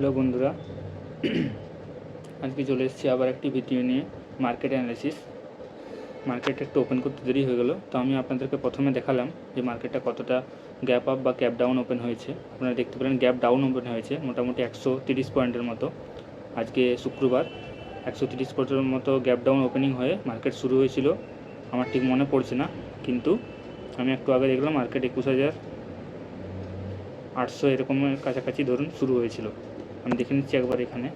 Hello বন্ধুরা, আজকে চলে এসেছি আবার একটি ভিডিও নিয়ে মার্কেট অ্যানালিসিস মার্কেট একটু ওপেন করতে দেরি হয়ে গেল, তো আমি আপনাদেরকে প্রথমে দেখালাম যে মার্কেটটা কতটা গ্যাপ আপ বা গ্যাপ ডাউন ওপেন হয়েছে। আপনারা দেখতে পেলেন গ্যাপ ডাউন ওপেন হয়েছে, মোটামুটি একশো তিরিশ পয়েন্টের মতো। আজকে শুক্রবার, একশো তিরিশ পয়েন্টের মতো গ্যাপ ডাউন ওপেনিং হয়ে মার্কেট শুরু হয়েছিল। আমার ঠিক মনে পড়ছে না, কিন্তু আমি একটু আগে দেখলাম মার্কেট একুশ হাজার আটশো এরকমের কাছাকাছি ধরুন শুরু হয়েছিল। আমি দেখে নিচ্ছি একবার এখানে।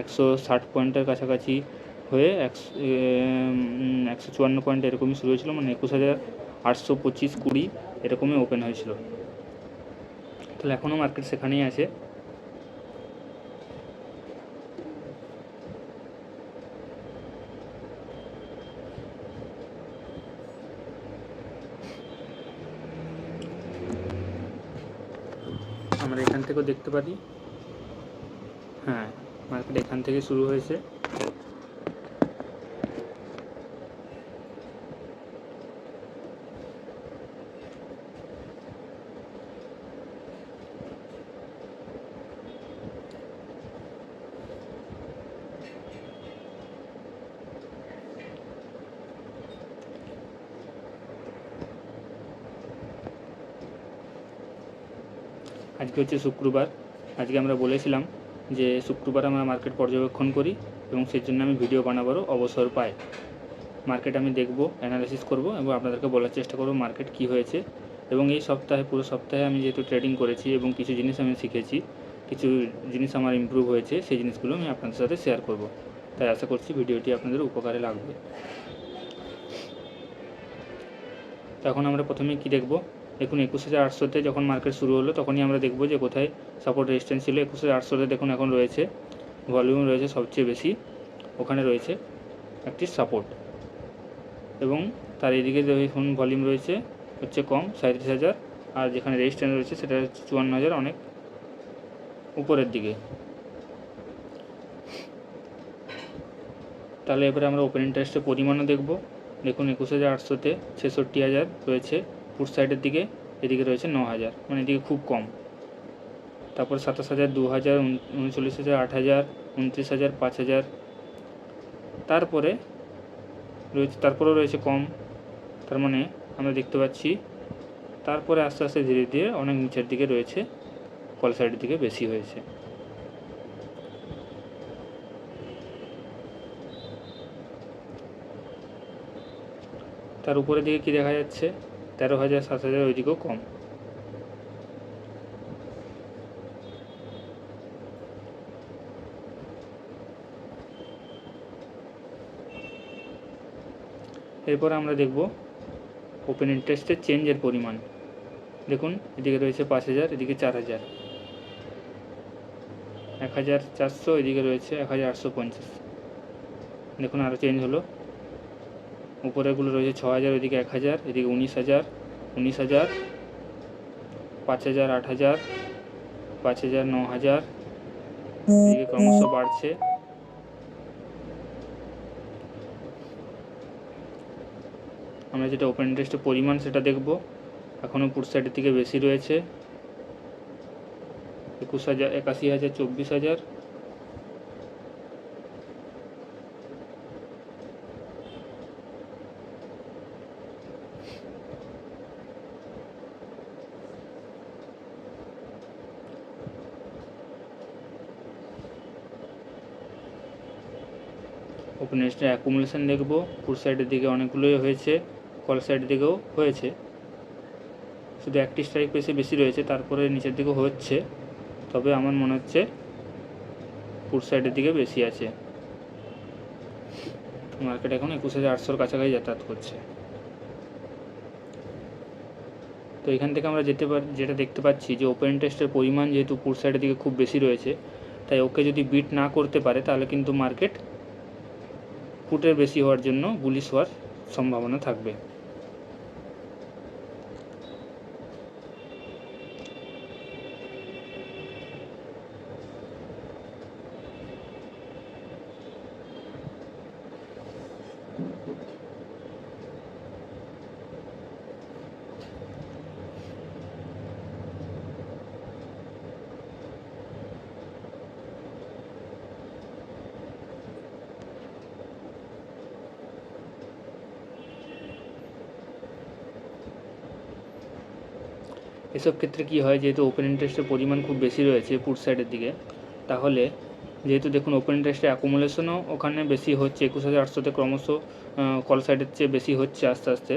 একশো ষাট পয়েন্টের কাছাকাছি হয়ে একশো একশো চুয়ান্ন পয়েন্ট এরকমই শুরু হয়েছিল মানে একুশ হাজার আটশো পঁচিশ কুড়ি এরকমই ওপেন হয়েছিল। তাহলে এখনও মার্কেট সেখানেই আছে আমরা এখান থেকেও দেখতে পারি। হ্যাঁ মার্কেট এখান থেকে শুরু হয়েছে। আজকে হচ্ছে শুক্রবার। আজকে আমরা বলেছিলাম যে শুক্রবার আমরা মার্কেট পর্যবেক্ষণ করি এবং সেই জন্য আমি ভিডিও বানাবারও অবসর পাই। মার্কেট আমি দেখব অ্যানালাইসিস করব এবং আপনাদেরকে বলার চেষ্টা করব মার্কেট কি হয়েছে। এবং এই সপ্তাহে, পুরো সপ্তাহে আমি যেহেতু ট্রেডিং করেছি এবং কিছু জিনিস আমি শিখেছি, কিছু জিনিস আমার ইমপ্রুভ হয়েছে, সেই জিনিসগুলো আমি আপনাদের সাথে শেয়ার করব। তাই আশা করছি ভিডিওটি আপনাদের উপকারে লাগবে। তো এখন আমরা প্রথমে কি দেখব? দেখুন, একুশ হাজার আটশোতে যখন মার্কেট শুরু হলো, তখনই আমরা দেখব যে কোথায় সাপোর্ট রেজিস্ট্যান্স ছিল। একুশ হাজার আটশোতে দেখুন, এখন রয়েছে ভলিউম রয়েছে সবচেয়ে বেশি, ওখানে রয়েছে একটি সাপোর্ট এবং তার এদিকে দেখুন ভলিউম রয়েছে হচ্ছে কম সাঁত্রিশ হাজার, আর যেখানে রেজিস্ট্যান্স রয়েছে সেটা হচ্ছে চুয়ান্ন হাজার, অনেক উপরের দিকে। তাহলে এবারে আমরা ওপেন ইন্টারেস্টের পরিমাণও দেখব। দেখুন, একুশ হাজার আটশোতে ছেষট্টি হাজার রয়েছে পুট সাইডের দিকে, এদিকে রয়েছে ন হাজার মানে এদিকে খুব কম। তারপর সাতাশ হাজার দু হাজার উনচল্লিশ হাজার আট হাজার উনত্রিশ হাজার, পাঁচ হাজার। তারপরে রয়েছে, তারপরেও রয়েছে কম, তার মানে আমরা দেখতে পাচ্ছি, তারপরে আস্তে আস্তে ধীরে ধীরে অনেক নিচের দিকে রয়েছে, কল সাইডের দিকে বেশি হয়েছে। তার উপরের দিকে কি দেখা যাচ্ছে? তেরো হাজার, সাত হাজার ওই দিকেও কম। এরপর আমরা দেখব ওপেন ইন্টারেস্টের চেঞ্জের পরিমাণ। দেখুন, এদিকে রয়েছে পাঁচ হাজার, এদিকে চার হাজার। এক হাজার চারশো, এদিকে রয়েছে এক হাজার আটশো পঞ্চাশ। দেখুন আরও চেঞ্জ হলো। উপরেরগুলো রয়েছে ছ হাজার এদিকে এক হাজার, এদিকে উনিশ হাজার উনিশ হাজার, পাঁচ হাজার, আট হাজার, পাঁচ হাজার, ন হাজার, এদিকে ক্রমশ বাড়ছে। আমরা যেটা ওপেন ইন্টারেস্টের পরিমাণ সেটা দেখব। এখনও পুট সাইডের থেকে বেশি রয়েছে। একুশ হাজার, একাশি হাজার, চব্বিশ হাজার ওপেন অ্যাকুমুলেশন দেখব। পুট সাইডের দিকে অনেকগুলোই হয়েছে কল সাইডের দিকেও হয়েছে। শুধু একটি স্ট্রাইক পেসে বেশি রয়েছে, তারপরে নিচের দিকেও হচ্ছে। তবে আমার মনে হচ্ছে পুর সাইডের দিকে বেশি আছে। মার্কেট এখন একুশ হাজার আটশোর কাছাকাছি যাতায়াত করছে। তো এখান থেকে আমরা যেতে পার, যেটা দেখতে পাচ্ছি যে ওপেন টেস্টের পরিমাণ যেহেতু পুট সাইডের দিকে খুব বেশি রয়েছে, তাই ওকে যদি বিট না করতে পারে, তাহলে কিন্তু মার্কেট পুটের বেশি হওয়ার জন্য গুলি হওয়ার সম্ভাবনা থাকবে। এসব ক্ষেত্রে কী হয়, যেহেতু ওপেন ইন্টারেস্টের পরিমাণ খুব বেশি রয়েছে পুট সাইডের দিকে, তাহলে যেহেতু দেখুন ওপেন ইন্টারেস্টের অ্যাকুমুলেশনও ওখানে বেশি হচ্ছে, একুশ হাজার আটশোতে ক্রমশ কল সাইডের চেয়ে বেশি হচ্ছে আস্তে আস্তে,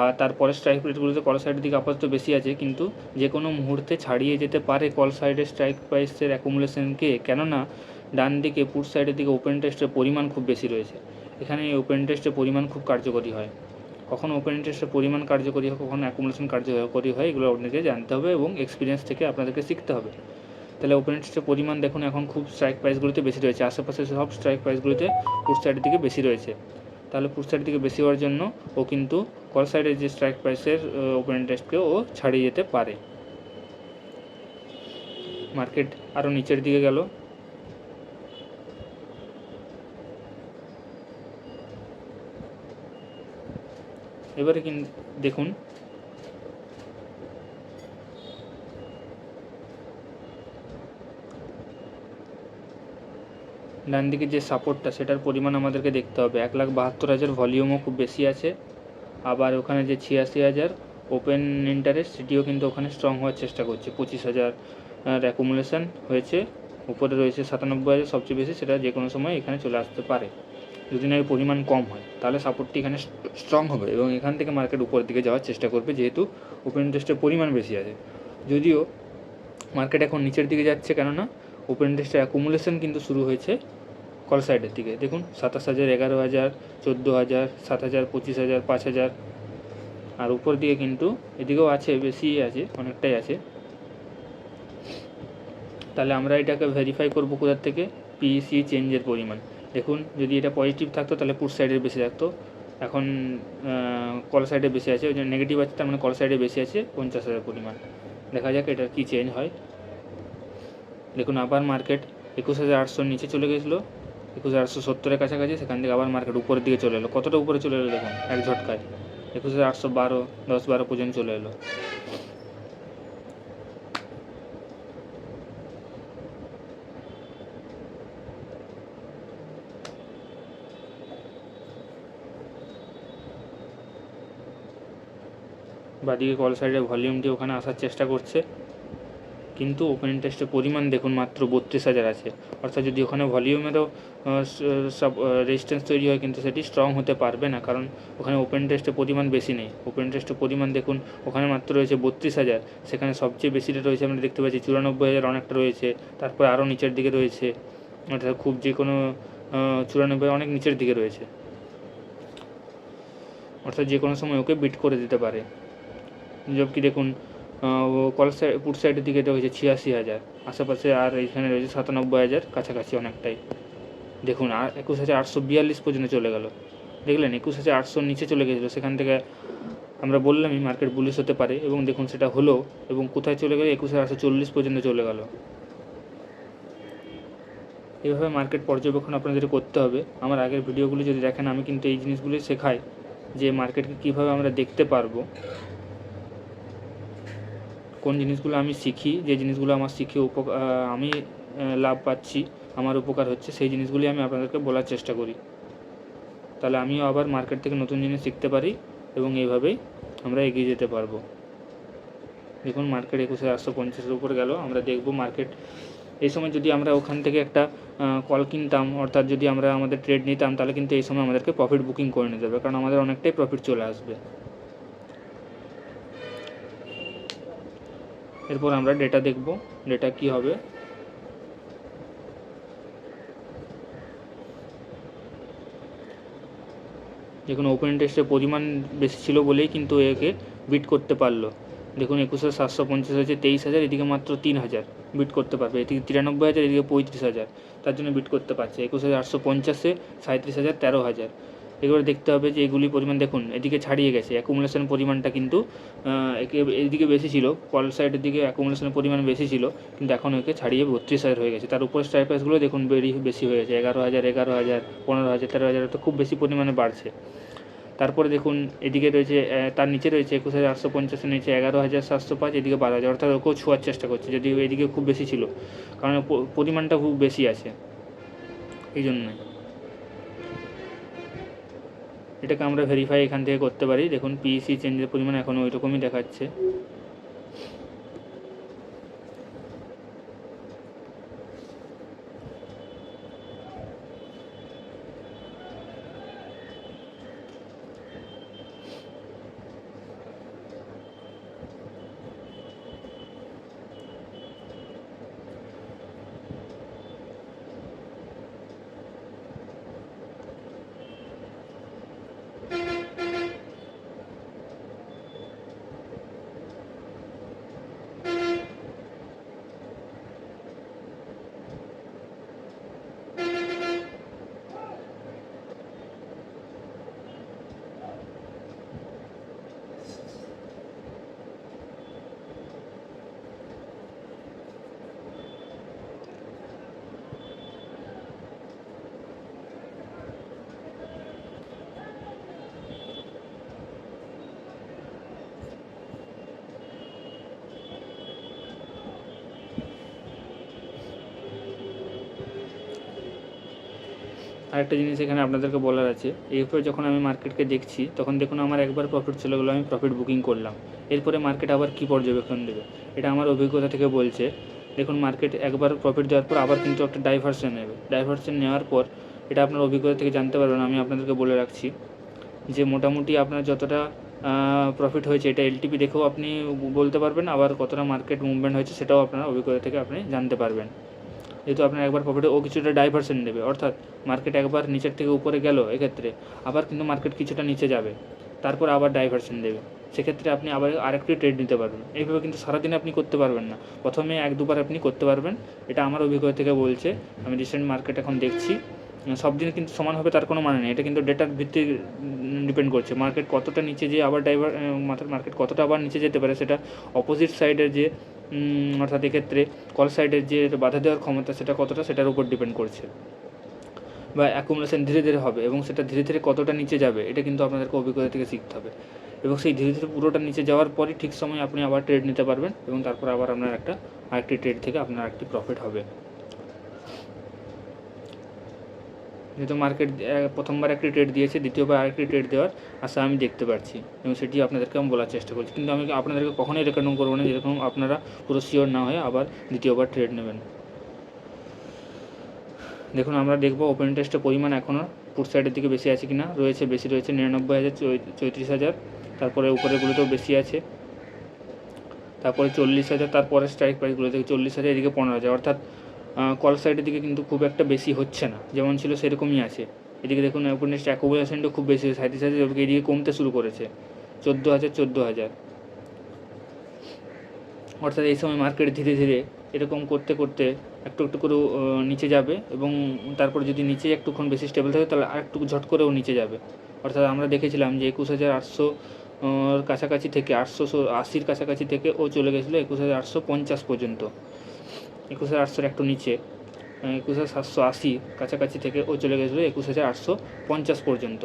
আর তারপরে স্ট্রাইক রেটগুলোতে কল সাইডের দিকে আপাতত বেশি আছে, কিন্তু যে কোনো মুহূর্তে ছাড়িয়ে যেতে পারে কল সাইডের স্ট্রাইক প্রাইসের অ্যাকুমুলেশনকে কেননা ডান দিকে পুট সাইডের দিকে ওপেন টেস্টের পরিমাণ খুব বেশি রয়েছে, এখানে এই ওপেন টেস্টের পরিমাণ খুব কার্যকরী হয়। কখন ওপেন ইন্টারেস্টের পরিমাণ কার্যকরী হয় কখন অ্যাকুমুলেশন কার্যকরী হয়, এগুলো আপনাদেরকে জানতে হবে এবং এক্সপিরিয়েন্স থেকে আপনাদেরকে শিখতে হবে। তাহলে ওপেন ইন্টারেস্টের পরিমাণ দেখুন, এখন খুব স্ট্রাইক প্রাইসগুলোতে বেশি রয়েছে। আশেপাশে সব স্ট্রাইক প্রাইসগুলোতে পুট সাইডের দিকে বেশি রয়েছে। তাহলে পুট সাইডের দিকে বেশি হওয়ার জন্য ও কিন্তু কল সাইডের যে স্ট্রাইক প্রাইসের ওপেন ইন্টারেস্টকে ও ছাড়িয়ে যেতে পারে। মার্কেট আরও নিচের দিকে গেল। এবারে কিন দেখুন। ডান দিকে যে সাপোর্টটা সেটার পরিমাণ আমাদেরকে দেখতে হবে। এক লাখ বাহাত্তর হাজার ভলিউমও খুব বেশি আছে। আবার ওখানে যে ছিয়াশি হাজার ওপেন ইন্টারেস্ট সেটিও কিন্তু ওখানে স্ট্রং হওয়ার চেষ্টা করছে। পঁচিশ হাজার অ্যাকুমুলেশন হয়েছে। উপরে রয়েছে সাতানব্বই হাজার, সবচেয়ে বেশি সেটা যে কোনো সময় এখানে চলে আসতে পারে। যদি না এর পরিমাণ কম হয়, তাহলে সাপোর্টটি এখানে স্ট্রং হবে এবং এখান থেকে মার্কেট উপরের দিকে যাওয়ার চেষ্টা করবে যেহেতু ওপেন ইন্টারেস্টের পরিমাণ বেশি আছে। যদিও মার্কেট এখন নিচের দিকে যাচ্ছে, কেননা ওপেন ইন্টারেস্টের অ্যাকুমুলেশন কিন্তু শুরু হয়েছে কল সাইডের দিকে। দেখুন, সাতাশ হাজার, এগারো হাজার, চোদ্দ হাজার, সাত হাজার, পঁচিশ হাজার, পাঁচ হাজার, আর উপর দিকে কিন্তু এদিকেও আছে, বেশি আছে, অনেকটাই আছে। তাহলে আমরা এটাকে ভেরিফাই করব কোথার থেকে? পিইসি চেঞ্জের পরিমাণ। দেখুন, যদি এটা পজিটিভ থাকতো তাহলে পুট সাইডের বেশি থাকতো। এখন কল সাইডে বেশি আছে, ওই জন্য নেগেটিভ আছে, তার মানে কল সাইডে বেশি আছে পঞ্চাশ হাজার পরিমাণ। দেখা যাক এটার কী চেঞ্জ হয়। দেখুন, আবার মার্কেট একুশ হাজার আটশোর নিচে চলে গেছিল, একুশ হাজার আটশো সত্তরের কাছাকাছি, সেখান থেকে আবার মার্কেট উপরের দিকে চলে এলো। কতটা উপরে চলে এলো দেখুন, এক ঝটকায়। একুশ হাজার আটশো বারো, দশ বারো পর্যন্ত চলে এলো। বাদিকে কল সাইডের ভলিউমটি ওখানে আসার চেষ্টা করছে। কিন্তু ওপেন ইন্টারেস্টের পরিমাণ দেখুন মাত্র বত্রিশ হাজার আছে। অর্থাৎ যদি ওখানে ভলিউমেরও সব রেজিস্ট্যান্স তৈরি হয় কিন্তু সেটি স্ট্রং হতে পারবে না। কারণ ওখানে ওপেন ইন্টারেস্টের পরিমাণ বেশি নেই। ওপেন ইন্টারেস্টের পরিমাণ দেখুন ওখানে মাত্র রয়েছে বত্রিশ হাজার। সেখানে সবচেয়ে বেশিটা রয়েছে আমরা দেখতে পাচ্ছি চুরানব্বই হাজার অনেকটা রয়েছে। তারপর আরও নিচের দিকে রয়েছে। অর্থাৎ খুব যে কোনো চুরানব্বই অনেক নিচের দিকে রয়েছে। অর্থাৎ যে কোনো সময় ওকে বিট করে দিতে পারে। জবকি দেখুন কল সাইড পুট সাইডের দিকে রয়েছে ছিয়াশি হাজার। আশেপাশে আর এখানে রয়েছে সাতানব্বই হাজার, কাছাকাছি অনেকটাই। দেখুন, আর একুশ হাজার আটশো বিয়াল্লিশ পর্যন্ত চলে গেল। দেখলেন, একুশ হাজার আটশোর নিচে চলে গেছিল। সেখান থেকে আমরা বললামই মার্কেট বুলিশ হতে পারে এবং দেখুন, সেটা হলো এবং কোথায় চলে গেলো? একুশ হাজার আটশো চল্লিশ পর্যন্ত চলে গেল। এইভাবে মার্কেট পর্যবেক্ষণ আপনাদের করতে হবে। আমার আগের ভিডিওগুলি যদি দেখেন, আমি কিন্তু এই জিনিসগুলি শেখাই যে মার্কেটকে কীভাবে আমরা দেখতে পারব। কোন জিনিসগুলো আমি শিখি, যে জিনিসগুলো আমার শিখে উপকার আমি লাভ পাচ্ছি, আমার উপকার হচ্ছে, সেই জিনিসগুলি আমি আপনাদেরকে বলার চেষ্টা করি। তাহলে আমিও আবার মার্কেট থেকে নতুন জিনিস শিখতে পারি এবং এইভাবেই আমরা এগিয়ে যেতে পারব। দেখুন, মার্কেট একুশ আটশো পঞ্চাশের উপরে গেল, আমরা দেখব মার্কেট। এই সময় যদি আমরা ওখান থেকে একটা কল কিনতাম, অর্থাৎ যদি আমরা আমাদের ট্রেড নিতাম, তাহলে কিন্তু এই সময় আমাদেরকে প্রফিট বুকিং করে নিতে হবে, কারণ আমাদের অনেকটাই প্রফিট চলে আসবে। এরপর আমরা ডেটা দেখব ডেটা কি হবে। দেখুন ওপেন ইন্টারেস্টের পরিমাণ বেশি ছিল বলেই কিন্তু একে বিট করতে পারল। দেখুন, একুশ হাজার সাতশো পঞ্চাশ হয়েছে তেইশ হাজার, এদিকে মাত্র তিন হাজার বিট করতে পারবে। এদিকে তিরানব্বই হাজার, এদিকে পঁয়ত্রিশ হাজার, তার জন্য বিট করতে পারছে। একুশ হাজার আটশো পঞ্চাশে সাঁত্রিশ হাজার, তেরো হাজার। এগুলো দেখতে হবে যে এগুলি পরিমাণ দেখুন, এদিকে ছাড়িয়ে গেছে। অ্যাকুমুলেশন পরিমাণটা কিন্তু এদিকে বেশি ছিল কল সাইডের দিকে অ্যাকুমুলেশনের পরিমাণ বেশি ছিল, কিন্তু এখন একে ছাড়িয়ে বত্রিশ হাজার হয়ে গেছে। তার উপরে স্ট্রাইক প্রাইসগুলো দেখুন বেরি, বেশি হয়ে গেছে, এগারো হাজার এগারো হাজার, পনেরো হাজার, তেরো হাজার, তো খুব বেশি পরিমাণে বাড়ছে। তারপরে দেখুন, এদিকে রয়েছে তার নিচে রয়েছে একুশ হাজার আটশো পঞ্চাশের নিচে এগারো হাজার সাতশো পাঁচ, এদিকে বারো হাজার, অর্থাৎ ওকেও ছোঁয়ার চেষ্টা করছে যদি এদিকে খুব বেশি ছিল, কারণ পরিমাণটা খুব বেশি আছে। এই জন্যই এটাকে আমরা ভেরিফাই এখান থেকে করতে পারি। দেখুন পিইসি চেঞ্জের পরিমাণ এখন ওই রকমই দেখাচ্ছে। আরেকটা জিনিস এখানে আপনাদেরকে বলার আছে এরপরে যখন আমি মার্কেটকে দেখছি, তখন দেখুন আমার একবার প্রফিট চলে গেলো আমি প্রফিট বুকিং করলাম। এরপরে মার্কেট আবার কী পর্যবেক্ষণ দেবে? এটা আমার অভিজ্ঞতা থেকে বলছে। দেখুন মার্কেট একবার প্রফিট দেওয়ার পর আবার কিন্তু একটা ডাইভার্সন নেবে। ডাইভার্সন নেওয়ার পর এটা আপনার অভিজ্ঞতা থেকে জানতে পারবেন, আমি আপনাদেরকে বলে রাখছি। যে মোটামুটি আপনার যতটা প্রফিট হয়েছে, এটা এলটিপি দেখেও আপনি বলতে পারবেন, আবার কতটা মার্কেট মুভমেন্ট হয়েছে সেটাও আপনার অভিজ্ঞতা থেকে আপনি জানতে পারবেন। যেহেতু আপনার একবার প্রফিটে ও কিছুটা ডাইভার্সন দেবে অর্থাৎ মার্কেট একবার নিচের থেকে উপরে গেল, এক্ষেত্রে আবার কিন্তু মার্কেট কিছুটা নিচে যাবে, তারপর আবার ডাইভার্সন দেবে। সেক্ষেত্রে আপনি আবার আরেকটি ট্রেড নিতে পারবেন। এইভাবে কিন্তু সারাদিনে আপনি করতে পারবেন না। প্রথমে এক দুবার আপনি করতে পারবেন। এটা আমার অভিজ্ঞতা থেকে বলছে। আমি রিসেন্ট মার্কেট এখন দেখছি। সব দিন কিন্তু সমান হবে তার কোনো মানে নেই। এটা কিন্তু ডেটার ভিত্তি ডিপেন্ড করছে। মার্কেট কতটা নিচে যে আবার ডাইভার মার্কেট কতটা আবার নিচে যেতে পারে, সেটা অপোজিট সাইডের যে অর্থাৎ এক্ষেত্রে কল সাইডের যে বাধা দেওয়ার ক্ষমতা সেটা কতটা সেটার উপর ডিপেন্ড করছে। বা অ্যাকুমুলেশন ধীরে ধীরে হবে এবং সেটা ধীরে ধীরে কতটা নিচে যাবে, এটা কিন্তু আপনাদেরকে অভিজ্ঞতা থেকে শিখতে হবে। এবং সেই ধীরে ধীরে পুরোটা নিচে যাওয়ার পরই ঠিক সময় আপনি আবার ট্রেড নিতে পারবেন এবং তারপর আবার আপনার একটা আরেকটি ট্রেড থেকে আপনার একটি প্রফিট হবে। যেহেতু মার্কেট প্রথমবার একটি ট্রেড দিয়েছে, দ্বিতীয়বার আরেকটি ট্রেড দেওয়ার আশা আমি দেখতে পাচ্ছি এবং সেটি আপনাদেরকে আমি বলার চেষ্টা করছি। কিন্তু আমি আপনাদেরকে কখনোই রেকমেন্ড করব না যেরকম আপনারা পুরো শিওর না হয়ে আবার দ্বিতীয়বার ট্রেড নেবেন। দেখুন, আমরা দেখব ওপেন টেস্টের পরিমাণ এখনও ফুট সাইডের দিকে বেশি আছে কিনা। রয়েছে, বেশি রয়েছে নিরানব্বই হাজার চৌত্রিশ হাজার, তারপরে উপরেগুলোতেও বেশি আছে। তারপরে চল্লিশ হাজার তারপরে স্ট্রাইক প্রাইসগুলো থেকে চল্লিশ হাজার, এদিকে পনেরো হাজার। অর্থাৎ কল সাইডের দিকে কিন্তু খুব একটা বেশি হচ্ছে না। যেমন ছিল সেরকমই আছে। এদিকে দেখুন ওপেন টেস্ট অ্যাকোমোডেশনটা খুব বেশি হাজার, এদিকে এদিকে কমতে শুরু করেছে। চোদ্দ হাজার চোদ্দ হাজার। অর্থাৎ এই সময় মার্কেট ধীরে ধীরে এরকম করতে করতে একটু একটু করে নিচে যাবে এবং তারপর যদি নিচে একটুক্ষণ বেশি স্টেবল থাকে, তাহলে আর একটু ঝট করেও নিচে যাবে। অর্থাৎ আমরা দেখেছিলাম যে একুশ হাজার আটশো কাছাকাছি থেকে আটশো আশির কাছাকাছি থেকে ও চলে গেছিল একুশ হাজার আটশো পঞ্চাশ পর্যন্ত। একুশ হাজার আটশোর একটু নিচে একুশ হাজার সাতশো আশি কাছাকাছি থেকে ও চলে গেছিল একুশ হাজার আটশো পঞ্চাশ পর্যন্ত।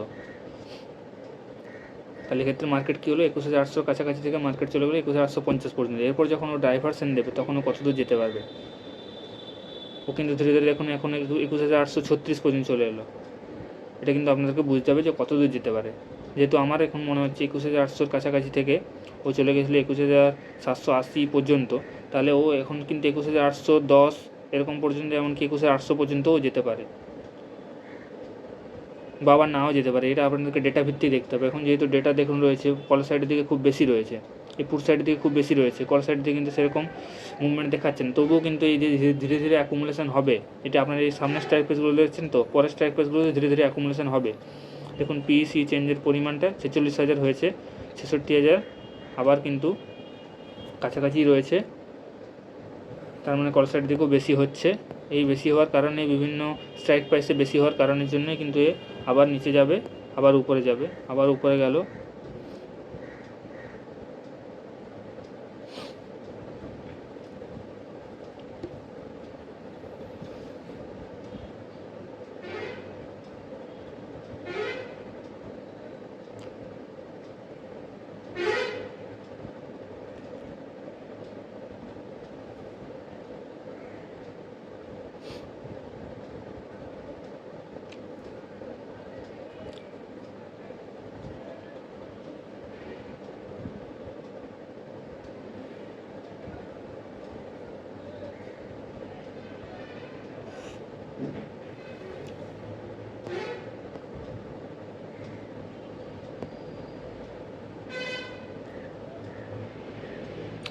তাহলে এক্ষেত্রে মার্কেট কী হলো? একুশ হাজার আটশোর কাছাকাছি থেকে মার্কেট চলে গেলো একুশ হাজার আটশো পঞ্চাশ পর্যন্ত। এরপর যখন ও ডাইভার্সন দেবে তখন ও কত দূর যেতে পারবে? ও কিন্তু ধীরে ধীরে এখন এখন একুশ হাজার আটশো ছত্রিশ পর্যন্ত চলে এলো। এটা কিন্তু আপনাদেরকে বুঝতে হবে যে কত দূর যেতে পারে। যেহেতু আমার এখন মনে হচ্ছে একুশ হাজার আটশোর কাছাকাছি থেকে ও চলে গেছিল একুশ হাজার সাতশো আশি পর্যন্ত তাহলে ও এখন কিন্তু একুশ হাজার আটশো দশ, এরকম পর্যন্ত, এমনকি একুশ হাজার আটশো পর্যন্তও যেতে পারে। বা আবার নাও যেতে পারে, এটা আপনাদেরকে ডেটা ভিত্তি দেখতে হবে। এখন যেহেতু ডেটা দেখুন রয়েছে কল সাইডের দিকে খুব বেশি রয়েছে। এই পুর সাইডের দিকে খুব বেশি রয়েছে কল সাইডের দিকে কিন্তু সেরকম মুভমেন্ট দেখাচ্ছেন তবুও কিন্তু এই যে ধীরে- ধীরে অ্যাকুমুলেশন হবে, এটা আপনার এই সামনের স্ট্রাইক প্রেসগুলো দেখছেন তো? পরের স্ট্রাইক প্রেসগুলো ধীরে ধীরে অ্যাকুমুলেশন হবে। দেখুন পিইসি চেঞ্জের পরিমাণটা ছেচল্লিশ হাজার হয়েছে, ছেষট্টি হাজার, আবার কিন্তু কাছাকাছি রয়েছে। তার মানে কল সাইড দিকেও বেশি হচ্ছে। এই বেশি হওয়ার কারণে বিভিন্ন স্ট্রাইক প্রাইসে বেশি হওয়ার কারণের জন্যই কিন্তু এ আবার নিচে যাবে, আবার উপরে যাবে, আবার উপরে গেল।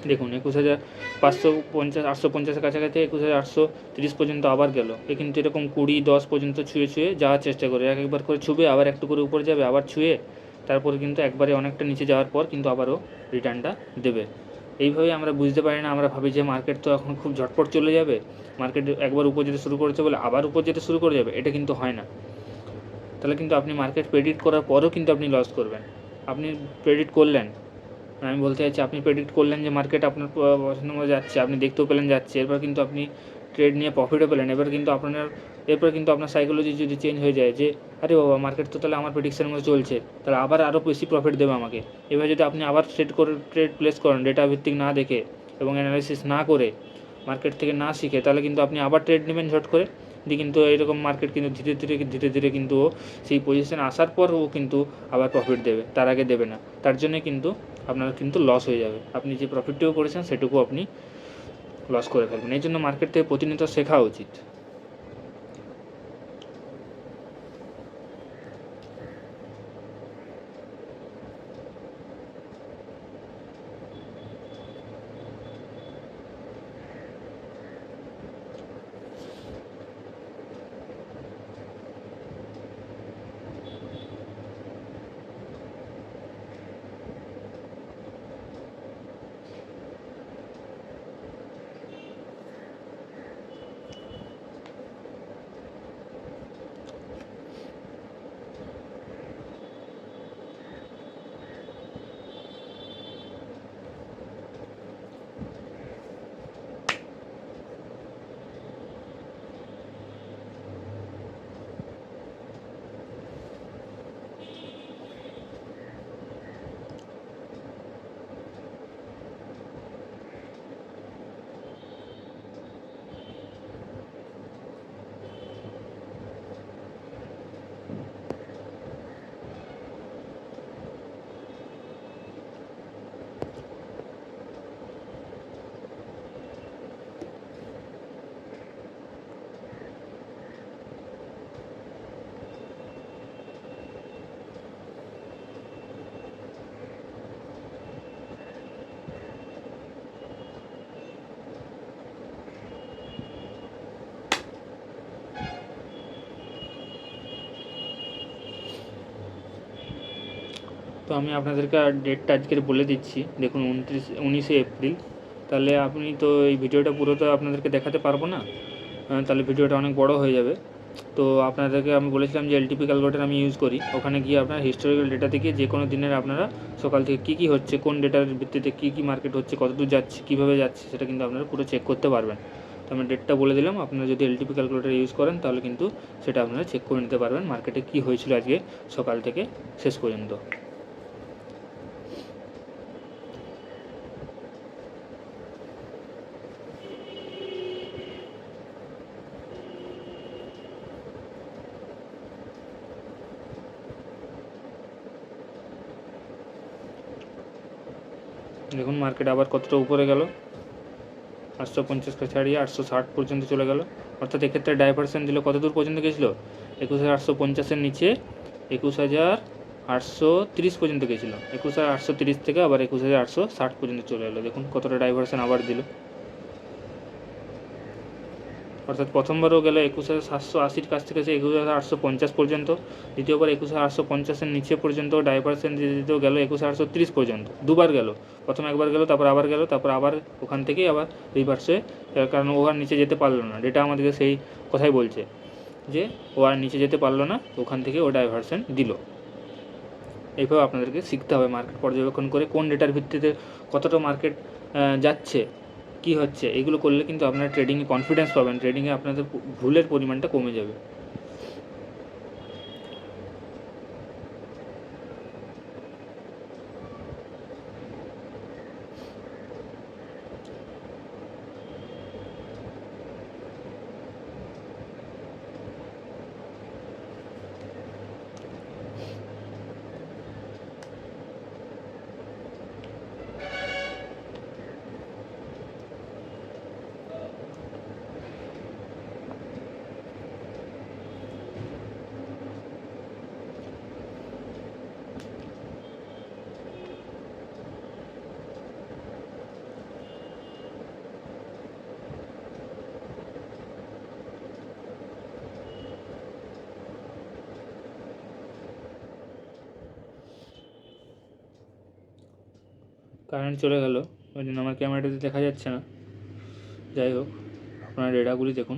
দেখুন, একুশ হাজার পাঁচশো পঞ্চাশ, আটশো পঞ্চাশের কাছাকাছি একুশ হাজার আটশো তিরিশ পর্যন্ত আবার গেল। এ কিন্তু এরকম কুড়ি, দশ পর্যন্ত ছুঁয়ে ছুঁয়ে যাওয়ার চেষ্টা করে। এক একবার করে ছুবে, আবার একটু করে উপরে যাবে, আবার ছুঁয়ে, তারপরে কিন্তু একবারে অনেকটা নিচে যাওয়ার পর কিন্তু আবারও রিটার্নটা দেবে। এইভাবে আমরা বুঝতে পারি না, আমরা ভাবি যে মার্কেট তো এখন খুব ঝটপট চলে যাবে, মার্কেট একবার উপর যেতে শুরু করেছে বলে আবার উপর যেতে শুরু করে যাবে, এটা কিন্তু হয় না। তাহলে কিন্তু আপনি মার্কেট প্রেডিক্ট করার পরও কিন্তু আপনি লস করবেন। আপনি প্রেডিক্ট করলেন আমি বলতে চাইছি, আপনি প্রেডিক্ট করলেন যে মার্কেট আপনার পছন্দ মতো যাচ্ছে, আপনি দেখতেও পেলেন যাচ্ছে, এরপর কিন্তু আপনি ট্রেড নিয়ে প্রফিটও পেলেন এবার কিন্তু আপনার, এরপর কিন্তু আপনার সাইকোলজি যদি চেঞ্জ হয়ে যায় যে, আরে বাবা মার্কেট তো তাহলে আমার প্রেডিকশনের মতো চলছে, তাহলে আবার আরও বেশি প্রফিট দেবে আমাকে। এবার যদি আপনি আবার ট্রেড করে ট্রেড প্লেস করেন ডেটা ভিত্তিক না দেখে এবং অ্যানালাইসিস না করে মার্কেট থেকে না শিখে, তাহলে কিন্তু আপনি আবার ট্রেড নেবেন ঝট করে, দিয়ে কিন্তু এরকম মার্কেট কিন্তু ধীরে ধীরে ধীরে ধীরে কিন্তু ও সেই পজিশানে আসার পর ও কিন্তু আবার প্রফিট দেবে, তার আগে দেবে না। তার জন্য কিন্তু আপনার কিন্তু লস হয়ে যাবে। আপনি যে প্রফিটটিও করেছেন, সেটুকু আপনি লস করে ফেলবেন। এই জন্য মার্কেট থেকে প্রতিনিয়ত শেখা উচিত। তো আমি আপনাদেরকে ডেটটা আজকের বলে দিচ্ছি। দেখুন, উনত্রিশ, উনিশে এপ্রিল। তাহলে আপনি তো এই ভিডিওটা পুরো তো আপনাদেরকে দেখাতে পারব না। তাহলে ভিডিওটা অনেক বড় হয়ে যাবে। তো আপনাদেরকে আমি বলেছিলাম যে এলটিপি ক্যালকুলেটার আমি ইউজ করি। ওখানে গিয়ে আপনার হিস্টোরিক্যাল ডেটা থেকে যে কোনো দিনের আপনারা সকাল থেকে কী কী হচ্ছে, কোন ডেটার ভিত্তিতে কী কী মার্কেট হচ্ছে, কতদূর যাচ্ছে, কীভাবে যাচ্ছে, সেটা কিন্তু আপনারা পুরো চেক করতে পারবেন। তো আমি ডেটটা বলে দিলাম, আপনারা যদি এলটিপি ক্যালকুলেটার ইউজ করেন, তাহলে কিন্তু সেটা আপনারা চেক করে নিতে পারবেন মার্কেটে কী হয়েছিল আজকে সকাল থেকে শেষ পর্যন্ত। দেখুন মার্কেট আবার কতটা উপরে গেল। আটশো পঞ্চাশকে ছাড়িয়ে আটশো ষাট পর্যন্ত চলে গেল। অর্থাৎ এক্ষেত্রে ডাইভারশন দিল কত দূর পর্যন্ত গেছিল? একুশ হাজার আটশো পঞ্চাশের নিচে একুশ হাজার আটশো তিরিশ পর্যন্ত গেছিল। একুশ হাজার আটশো তিরিশ থেকে আবার একুশ হাজার আটশো ষাট পর্যন্ত চলে এলো। দেখুন, কতটা ডাইভারশন আবার দিল। অর্থাৎ প্রথমবারও গেল একুশ হাজার সাতশো আশির কাছ থেকে সে একুশ হাজার আটশো পঞ্চাশ পর্যন্ত, দ্বিতীয়বার একুশ হাজার আটশো পঞ্চাশের নিচে পর্যন্ত ডাইভারশন দিতে গেল একুশ হাজার আটশো তিরিশ পর্যন্ত। দুবার গেল। প্রথম একবার গেল, তারপর আবার গেল, তারপর আবার ওখান থেকেই আবার রিভার্সে কারণ ও আর নিচে যেতে পারল না। ডেটা আমাদেরকে সেই কথাই বলছে যে, ও আর নিচে যেতে পারল না, ওখান থেকে ও ডাইভারশন দিল। এইভাবে আপনাদেরকে শিখতে হবে মার্কেট পর্যবেক্ষণ করে কোন ডেটার ভিত্তিতে কতটা মার্কেট যাচ্ছে। কি হচ্ছে, এগুলো করলে কিন্তু আপনারা ট্রেডিংয়ে কনফিডেন্স পাবেন। ট্রেডিংয়ে আপনাদের ভুলের পরিমাণটা কমে যাবে। কারেন্ট চলে গেল। ওই জন্য আমার ক্যামেরাটাতে দেখা যাচ্ছে না। যাই হোক, আপনারা ডেটাগুলি দেখুন।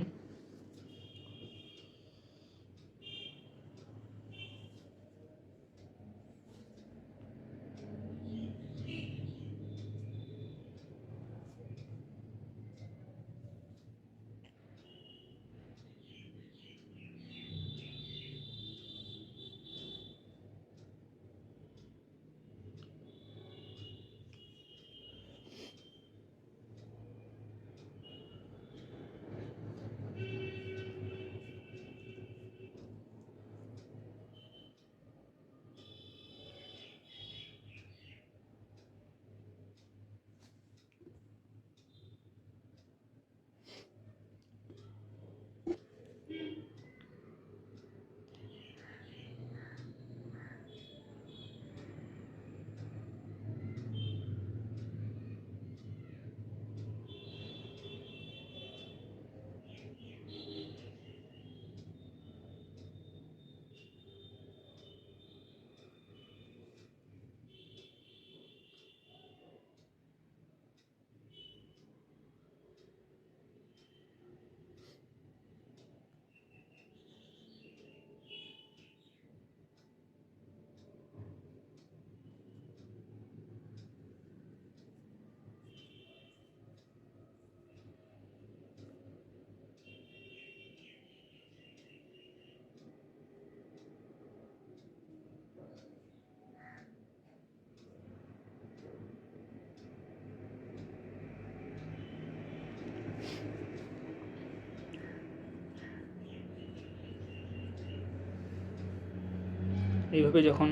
এইভাবে যখন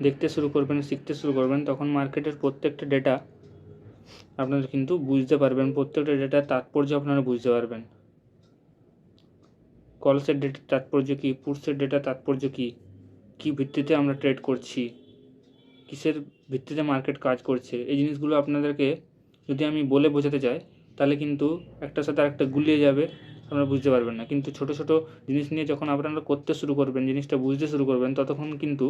দেখতে শুরু করবেন, শিখতে শুরু করবেন, তখন মার্কেটের প্রত্যেকটা ডেটা আপনারা কিন্তু বুঝতে পারবেন। প্রত্যেকটা ডেটার তাৎপর্য আপনারা বুঝতে পারবেন। কলসের ডেটার তাৎপর্য কী? পুটসের ডেটার তাৎপর্য কী? কী ভিত্তিতে আমরা ট্রেড করছি? কিসের ভিত্তিতে মার্কেট কাজ করছে? এই জিনিসগুলো আপনাদেরকে যদি আমি বলে বোঝাতে চাই, তাহলে কিন্তু একটার সাথে আরেকটা গুলিয়ে যাবে। আপনারা বুঝতে পারবেন না। কিন্তু ছোট ছোট জিনিস নিয়ে যখন আপনারা করতে শুরু করবেন, জিনিসটা বুঝতে শুরু করবেন, ততক্ষণ কিন্তু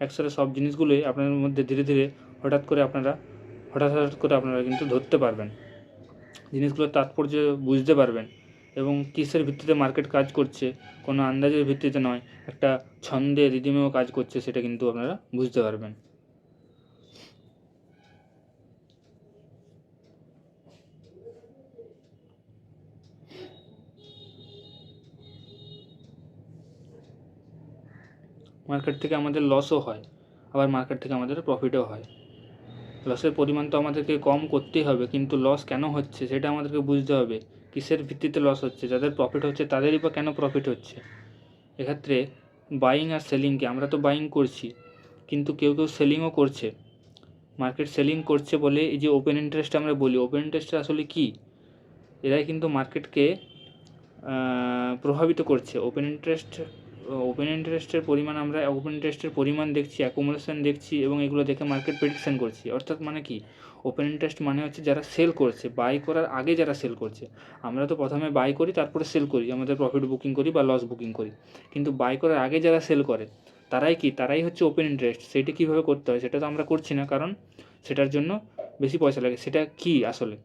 একসাথে সব জিনিসগুলোই আপনাদের মধ্যে ধীরে ধীরে হঠাৎ করে আপনারা, হঠাৎ হঠাৎ করে আপনারা কিন্তু ধরতে পারবেন। জিনিসগুলোর তাৎপর্য বুঝতে পারবেন এবং কিসের ভিত্তিতে মার্কেট কাজ করছে, কোনো আন্দাজের ভিত্তিতে নয়, একটা ছন্দে রিদিমেও কাজ করছে, সেটা কিন্তু আপনারা বুঝতে পারবেন। মার্কেট থেকে আমাদের লসও হয়, আবার মার্কেট থেকে আমাদের প্রফিটও হয়। লসের পরিমাণ তো আমাদেরকে কম করতেই হবে, কিন্তু লস কেন হচ্ছে সেটা আমাদেরকে বুঝতে হবে, কিসের ভিত্তিতে লস হচ্ছে, যাদের প্রফিট হচ্ছে তাদেরই বা কেন প্রফিট হচ্ছে? এক্ষেত্রে বাইং আর সেলিংকে আমরা তো বাইং করছি, কিন্তু কেউ কেউ সেলিংও করছে। মার্কেট সেলিং করছে বলে এই যে ওপেন ইন্টারেস্ট আমরা বলি ওপেন ইন্টারেস্ট আসলে কি? এরাই কিন্তু মার্কেটকে প্রভাবিত করছে। ওপেন ইন্টারেস্ট ওপেন ইন্টারেস্টের পরিমাণ আমরা ওপেন ইন্টারেস্টের পরিমাণ দেখছি অ্যাকুমুলেশন দেখছি এবং এগুলো দেখে মার্কেট প্রেডিকশন করছি। অর্থাৎ মানে কি? ওপেন ইন্টারেস্ট মানে হচ্ছে যারা সেল করছে বাই করার আগে যারা সেল করছে। আমরা তো প্রথমে বাই করি, তারপরে সেল করি, আমাদের প্রফিট বুকিং করি বা লস বুকিং করি। কিন্তু বাই করার আগে যারা সেল করে, তারাই কি? তারাই হচ্ছে ওপেন ইন্টারেস্ট সেটা কীভাবে করতে হয় সেটা তো আমরা করছি না, কারণ সেটার জন্য বেশি পয়সা লাগে। সেটা কি আসলে?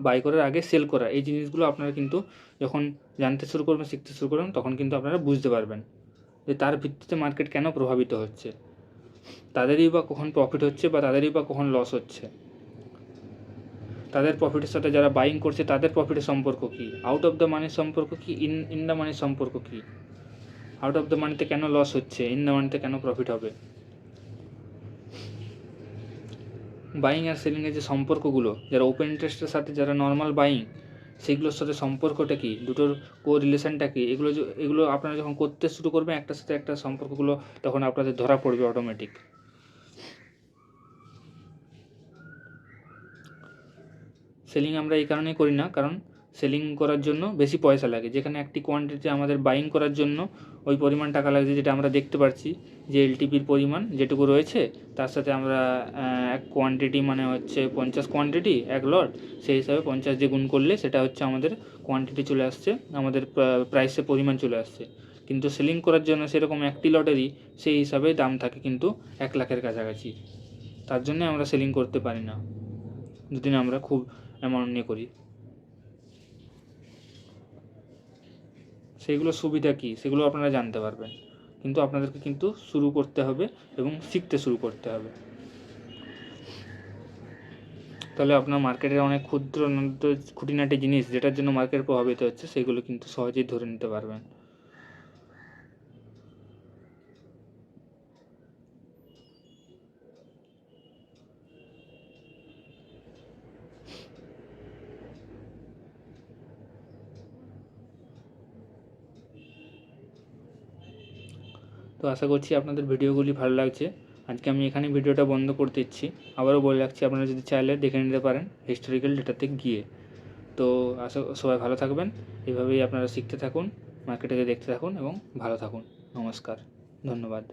বাই করার আগে সেল করা, এই জিনিসগুলো আপনারা কিন্তু যখন জানতে শুরু করবেন, শিখতে শুরু করবেন, তখন কিন্তু আপনারা বুঝতে পারবেন যে তার ভিত্তিতে মার্কেট কেন প্রভাবিত হচ্ছে। তাদেরই বা কখন প্রফিট হচ্ছে বা তাদেরই বা কখন লস হচ্ছে। তাদের প্রফিটের সাথে যারা বাইং করছে, তাদের প্রফিটের সম্পর্ক কী? আউট অফ দ্য মানির সম্পর্ক কী? ইন ইন দ্য মানির সম্পর্ক কী? আউট অফ দ্য মানিতে কেন লস হচ্ছে? ইন দ্য মানিতে কেন প্রফিট হবে? বাইং আর সেলিংয়ের যে সম্পর্কগুলো, যারা ওপেন ইন্টারেস্টের সাথে যারা নর্মাল বাইং সেগুলোর সাথে সম্পর্কটা কী? দুটোর কো রিলেশনটা কী? এগুলো এগুলো আপনারা যখন করতে শুরু করবেন, একটার সাথে একটা সম্পর্কগুলো তখন আপনাদের ধরা পড়বে অটোমেটিক সেলিং আমরা এই কারণেই করি না, কারণ সেলিং করার জন্য বেশি পয়সা লাগে। যেখানে একটি কোয়ান্টিটি আমাদের বাইং করার জন্য ওই পরিমাণ টাকা লাগছে যেটা আমরা দেখতে পাচ্ছি যে এলটিপির পরিমাণ যেটুকু রয়েছে, তার সাথে আমরা এক কোয়ান্টিটি মানে হচ্ছে পঞ্চাশ কোয়ান্টিটি এক লট সেই হিসাবে পঞ্চাশ দিয়ে গুণ করলে সেটা হচ্ছে আমাদের কোয়ান্টিটি চলে আসছে, আমাদের প্রাইসের পরিমাণ চলে আসছে। কিন্তু সেলিং করার জন্য সেরকম একটি লটেরই সেই হিসাবে দাম থাকে কিন্তু এক লাখের কাছাকাছি। তার জন্য আমরা সেলিং করতে পারি না। যদি না আমরা খুব অ্যামাউন্ট নিয়ে করি। সেগুলো সুবিধা কী? সেগুলো আপনারা জানতে পারবেন। কিন্তু আপনাদেরকে কিন্তু শুরু করতে হবে এবং শিখতে শুরু করতে হবে। তাহলে আপনার মার্কেটের অনেক ক্ষুদ্র খুঁটিনাটি জিনিস যেটার জন্য মার্কেট প্রভাবিত হচ্ছে, সেগুলো কিন্তু সহজেই ধরে নিতে পারবেন। তো আশা করছি আপনাদের ভিডিওগুলি ভালো লাগছে। আজকে আমি এখানে ভিডিওটা বন্ধ করতে ইচ্ছি আবারও বলে রাখছি, আপনারা যদি চাইলে দেখে নিতে পারেন হিস্টোরিক্যাল ডেটাতে গিয়ে। তো আশা, সবাই ভালো থাকবেন। এভাবেই আপনারা শিখতে থাকুন মার্কেটে দেখতে থাকুন এবং ভালো থাকুন। নমস্কার, ধন্যবাদ।